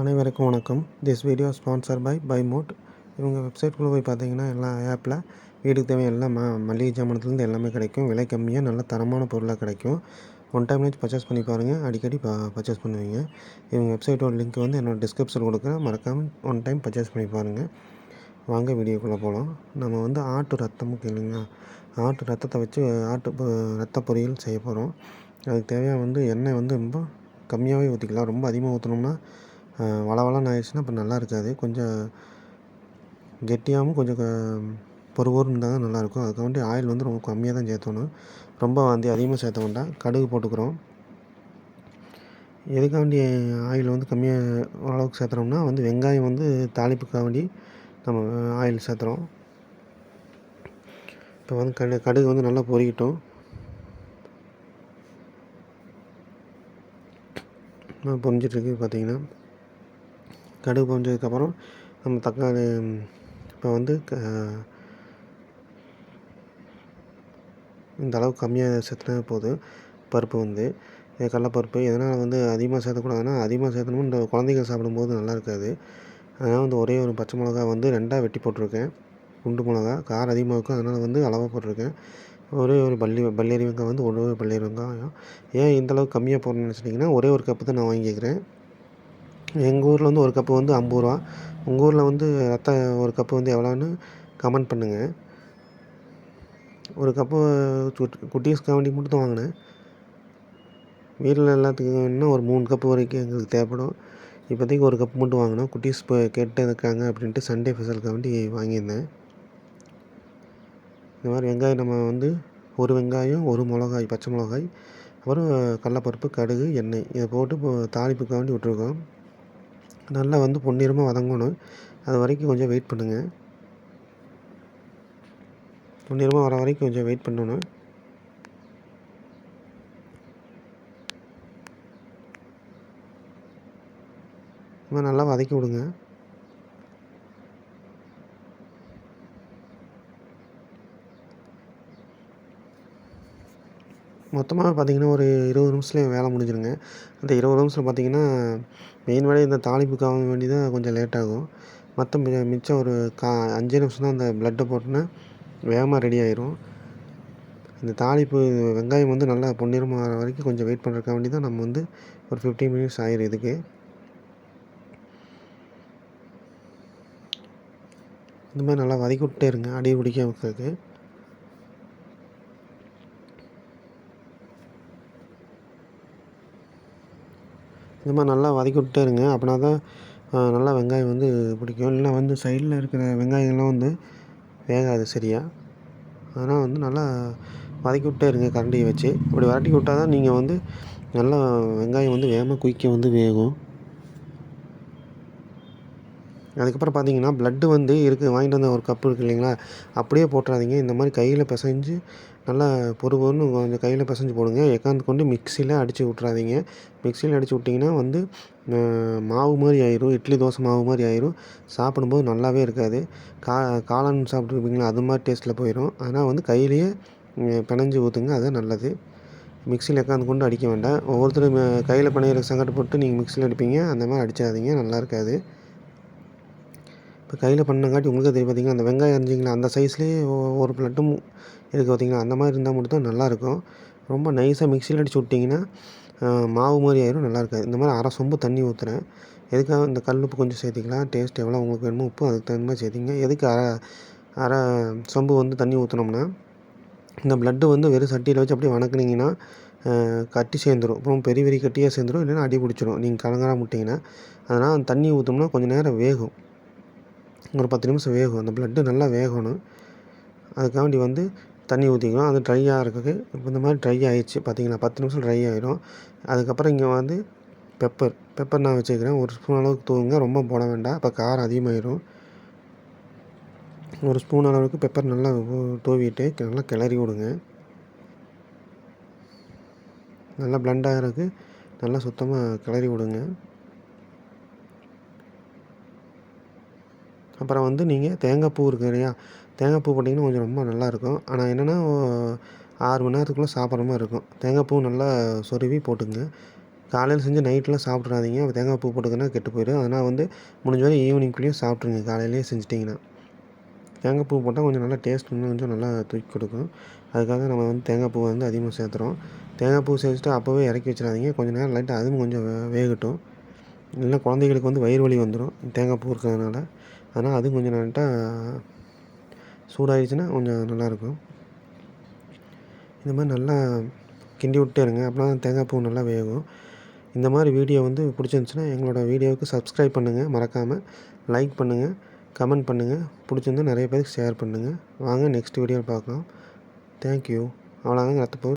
அனைவருக்கும் வணக்கம். This video sponsor by by mode இவங்க வெப்சைட்குள்ளே போய் பார்த்தீங்கன்னா எல்லா ஆப்பில் வீட்டுக்கு தேவையான எல்லா ம மளிகை ஜாமானத்துலேருந்து எல்லாமே கிடைக்கும். விலை கம்மியாக நல்ல தரமான பொருளாக கிடைக்கும். ஒன் டைம் நேச்சு பர்ச்சேஸ் பண்ணி பாருங்கள் அடிக்கடி ப பர்ச்சேஸ் பண்ணுவீங்க. இவங்க வெப்சைட்டோட லிங்க் வந்து என்னோட டிஸ்கிரிப்ஷன் கொடுக்குறேன். மறக்காமல் ஒன் டைம் பர்ச்சேஸ் பண்ணி பாருங்கள் வாங்க வீடியோக்குள்ளே போகலாம் நம்ம வந்து ஆட்டு ரத்தம் இல்லைங்க ஆட்டு ரத்தத்தை வச்சு ஆட்டு ரத்த பொரியல் செய்ய போகிறோம் அதுக்கு தேவையான வந்து எண்ணெய் வந்து ரொம்ப கம்மியாகவே ஊற்றிக்கலாம் ரொம்ப அதிகமாக ஊற்றினோம்னா வளவளன்னு ஆயிடுச்சுன்னா அப்போ நல்லா இருக்காது. கொஞ்சம் கெட்டியாகவும் கொஞ்சம் க- பொறுபொருன்னு இருந்தால் தான் நல்லாயிருக்கும் அதுக்காண்டி ஆயில் வந்து ரொம்ப கம்மியாக தான் சேர்த்தணும் ரொம்ப வந்து அதிகமாக சேர்த்த வேண்டாம். கடுகு போட்டுக்கிறோம். எதுக்காண்டி ஆயில் வந்து கம்மியாக ஓரளவுக்கு சேர்த்துறோம்னா வந்து வெங்காயம் வந்து தாளிப்புக்காண்டி நம்ம ஆயில் சேர்த்துறோம். இப்போ வந்து கடு கடுகு வந்து நல்லா பொறிக்கிட்டோம். பொறிஞ்சிட்ருக்கு பார்த்தீங்கன்னா கடுகு பொரிஞ்சதுக்கப்புறம் நம்ம தக்காளி இப்போ வந்து க இந்த அளவு கம்மியாக சேர்த்துனா போதும். பருப்பு வந்து இது கடலப்பருப்பு எதனால் வந்து அதிகமாக சேர்த்தக்கூடாதுன்னா அதிகமாக சேர்த்தணும் இந்த குழந்தைங்க சாப்பிடும்போது நல்லா இருக்காது. அதனால் வந்து ஒரே ஒரு பச்சை மிளகா வந்து ரெண்டாக வெட்டி போட்டிருக்கேன். குண்டு மிளகா காரம் அதிகமாக இருக்கும் அதனால் வந்து அளவாக போட்டிருக்கேன். ஒரே ஒரு பள்ளி பல்லேரி வெங்காயம் வந்து ஒரே ஒரு பல்லேரி வெங்காயம். ஏன் இந்த அளவுக்கு கம்மியாக போடணும்னு நினச்சிட்டிங்கன்னா ஒரே ஒரு கப்பு தான் நான் வாங்கிக்கிறேன் எங்கள் ஊரில் வந்து ஒரு கப்பு வந்து ஐம்பது ரூபா. உங்கள் ஊரில் வந்து ரத்த ஒரு கப்பு வந்து எவ்வளோன்னு கமெண்ட் பண்ணுங்கள் ஒரு கப்பு சுட்- குட்டீஸ்க்காக வேண்டி மட்டும் தான் வாங்கினேன். வீட்டில் எல்லாத்துக்கும் இன்னும் ஒரு மூணு கப்பு வரைக்கும் எங்களுக்கு தேவைப்படும். இப்போதைக்கு ஒரு கப்பு மட்டும் வாங்கினோம். குட்டீஸ் இப்போ கேட்டு இருக்காங்க அப்படின்ட்டு சண்டே ஸ்பெஷலுக்காக வேண்டி வாங்கியிருந்தேன். இந்த மாதிரி வெங்காயம் நம்ம வந்து ஒரு வெங்காயம் ஒரு மிளகாய் பச்சை மிளகாய் அப்புறம் கடலப்பருப்பு கடுகு எண்ணெய் இதை போட்டு இப்போ தாளிப்புக்காக வேண்டி விட்ருக்கோம் நல்லா வந்து பொன்னிறமாக வதங்கணும். அது வரைக்கும் கொஞ்சம் வெயிட் பண்ணுங்கள் பொன்னிறமாக வர வரைக்கும் கொஞ்சம் வெயிட் பண்ணணும். நல்லா வதக்கி விடுங்க. மொத்தமாக பார்த்தீங்கன்னா ஒரு இருபது நிமிஷத்துல வேலை முடிஞ்சிருங்க. அந்த இருபது நிமிஷத்தில் பார்த்தீங்கன்னா மெயின் வேலையை இந்த தாளிப்புக்காக வேண்டி தான் கொஞ்சம் லேட் ஆகும். மற்ற மி மிச்சம் ஒரு கா அஞ்சே நிமிஷம் தான் அந்த ப்ளட்டை போட்டோன்னா வேகமாக ரெடி ஆயிரும். இந்த தாளிப்பு வெங்காயம் வந்து நல்லா பொன்னிறமாக ஆகிற வரைக்கும் கொஞ்சம் வெயிட் பண்ணுறதுக்காக வேண்டி தான் நம்ம வந்து ஒரு ஃபிஃப்டீன் மினிட்ஸ் ஆயிரும் இதுக்கு. இந்த மாதிரி நல்லா வதக்கி விட்டே இருங்க அடி பிடிக்க வைக்கிறதுக்கு இந்த மாதிரி நல்லா வதக்கி விட்டே இருங்க. அப்படின்னா தான் நல்லா வெங்காயம் வந்து பிடிக்கும். இல்லைன்னா வந்து சைடில் இருக்கிற வெங்காயம்லாம் வந்து வேகாது சரியாக அதனால் வந்து நல்லா வதக்கி விட்டே இருங்க கரண்டியை வச்சு. அப்படி வரட்டி விட்டால் தான் நீங்கள் வந்து நல்லா வெங்காயம் வந்து வேகமாக குயிக்க வந்து வேகும். அதுக்கப்புறம் பார்த்தீங்கன்னா ப்ளட்டு வந்து இருக்குது வாங்கிட்டு வந்த ஒரு கப்பு இருக்குது இல்லைங்களா? அப்படியே போட்டுறாதீங்க. இந்த மாதிரி கையில் பிசைஞ்சு நல்லா பொறு பொறுன்னு கொஞ்சம் கையில் பிசைஞ்சு போடுங்க. எக்காந்து கொண்டு மிக்சியில் அடித்து விட்றாதீங்க மிக்சியில் அடித்து விட்டிங்கன்னா வந்து மாவு மாதிரி ஆயிரும். இட்லி தோசை மாவு மாதிரி ஆயிரும். சாப்பிடும்போது நல்லாவே இருக்காது. கா காளான் சாப்பிட்ருப்பீங்களா அது மாதிரி டேஸ்ட்டில் போயிடும் ஆனால் வந்து கையிலேயே பிணைஞ்சு ஊற்றுங்க அதுதான் நல்லது. மிக்சியில் உட்காந்து கொண்டு அடிக்க வேண்டாம். ஒவ்வொருத்தரும் கையில் பிணையிற சங்கடப்பட்டு நீங்கள் மிக்சியில் அடிப்பீங்க. அந்த மாதிரி அடித்தாதீங்க நல்லா இருக்காது. இப்போ கையில் பண்ணங்காட்டி உங்களுக்கே தெரியும் பார்த்தீங்கன்னா அந்த வெங்காயம் அரிஞ்சிங்களா அந்த சைஸ்லேயே ஒரு பிளட்டும் இருக்குது பார்த்தீங்களா? அந்த மாதிரி இருந்தால் மட்டும் தான் நல்லாயிருக்கும் ரொம்ப நைஸாக மிக்சியில் அடிச்சு விட்டிங்கன்னா மாவு மாதிரி ஆயிரும் நல்லாயிருக்காது இந்த மாதிரி அரை சொம்பு தண்ணி ஊற்றுறேன் எதுக்காக இந்த கல் உப்பு கொஞ்சம் சேர்த்திக்கலாம் டேஸ்ட் எவ்வளோ உங்களுக்கு வேணுமோ உப்பு அதுக்கு தகுந்த மாதிரி சேர்த்திங்க. எதுக்கு அரை அரை சொம்பு வந்து தண்ணி ஊற்றினோம்னா இந்த ப்ளட்டு வந்து வெறும் சட்டியில் வச்சு அப்படியே வணக்குனிங்கன்னா கட்டி சேர்ந்துடும் அப்புறம் பெரிய பெரிய கட்டியாக சேர்ந்துடும் இல்லைன்னா அடி பிடிச்சிரும். நீங்கள் கலங்கரா விட்டிங்கன்னா அதனால் அந்த தண்ணி ஊற்றோம்னா கொஞ்சம் நேரம் வேகும். ஒரு பத்து நிமிஷம் வேகும். அந்த ப்ளட்டு நல்லா வேகணும். அதுக்காண்டி வந்து தண்ணி ஊற்றிக்கலாம் அது ட்ரை ஆகிறதுக்கு இப்போ இந்த மாதிரி ட்ரை ஆகிடுச்சு பார்த்தீங்களா பத்து நிமிஷம் ட்ரை ஆகிடும் அதுக்கப்புறம் இங்கே வந்து பெப்பர் பெப்பர் நான் வச்சுக்கிறேன். ஒரு ஸ்பூன் அளவுக்கு தூவுங்க ரொம்ப போட வேண்டாம். அப்போ காரம் அதிகமாயிடும் ஒரு ஸ்பூன் அளவுக்கு பெப்பர் நல்லா தூவிட்டு நல்லா கிளறி விடுங்க. நல்லா பிளண்ட் ஆகிறதுக்கு நல்லா சுத்தமாக கிளறி விடுங்க. அப்புறம் வந்து நீங்கள் தேங்காய் பூ இருக்கு இல்லையா? தேங்காய் பூ போட்டிங்கன்னா கொஞ்சம் ரொம்ப நல்லாயிருக்கும். ஆனால் என்னென்னா ஆறு மணி நேரத்துக்குள்ளே சாப்பிட்ற மாதிரி இருக்கும். தேங்காய் பூ நல்லா சொருவி போட்டுங்க காலையில் செஞ்சு நைட்டெலாம் சாப்பிட்றாதீங்க. தேங்காய் பூ போட்டுக்கன்னா கெட்டு போயிடும். அதனால் வந்து முடிஞ்ச வரை ஈவினிங்குள்ளேயும் சாப்பிட்ருங்க. காலையிலேயே செஞ்சிட்டிங்கன்னா. தேங்காய் பூ போட்டால் கொஞ்சம் நல்லா டேஸ்ட் இன்னும் கொஞ்சம் நல்லா தூக்கி கொடுக்கும். அதுக்காக நம்ம வந்து தேங்காய் பூ வந்து அதிகமாக சேர்த்துறோம். தேங்காய் பூ சேர்த்துட்டு அப்போவே இறக்கி வச்சிடாதீங்க. கொஞ்சம் நேரம் லைட்டாக அதுவும் கொஞ்சம் வேகட்டும். இல்லைன்னா குழந்தைகளுக்கு வந்து வயிறு வலி வந்துடும் தேங்காய் பூ இருக்கிறதுனால. அதனால் அதுவும் கொஞ்சம் லைட்டாக சூடாகிடுச்சுன்னா கொஞ்சம் நல்லாயிருக்கும். இந்த மாதிரி நல்லா கிண்டி விட்டே இருங்க. அப்படின்னா தேங்காய் பூ நல்லா வேகும். இந்த மாதிரி வீடியோ வந்து பிடிச்சிருந்துச்சுன்னா எங்களோட வீடியோவுக்கு சப்ஸ்கிரைப் பண்ணுங்கள் மறக்காமல் லைக் பண்ணுங்கள் கமெண்ட் பண்ணுங்கள் பிடிச்சிருந்தா நிறைய பேருக்கு ஷேர் பண்ணுங்கள் வாங்க நெக்ஸ்ட் வீடியோவில் பார்க்கலாம். தேங்க்யூ அவ்வளோதாங்க ரத்தப்போ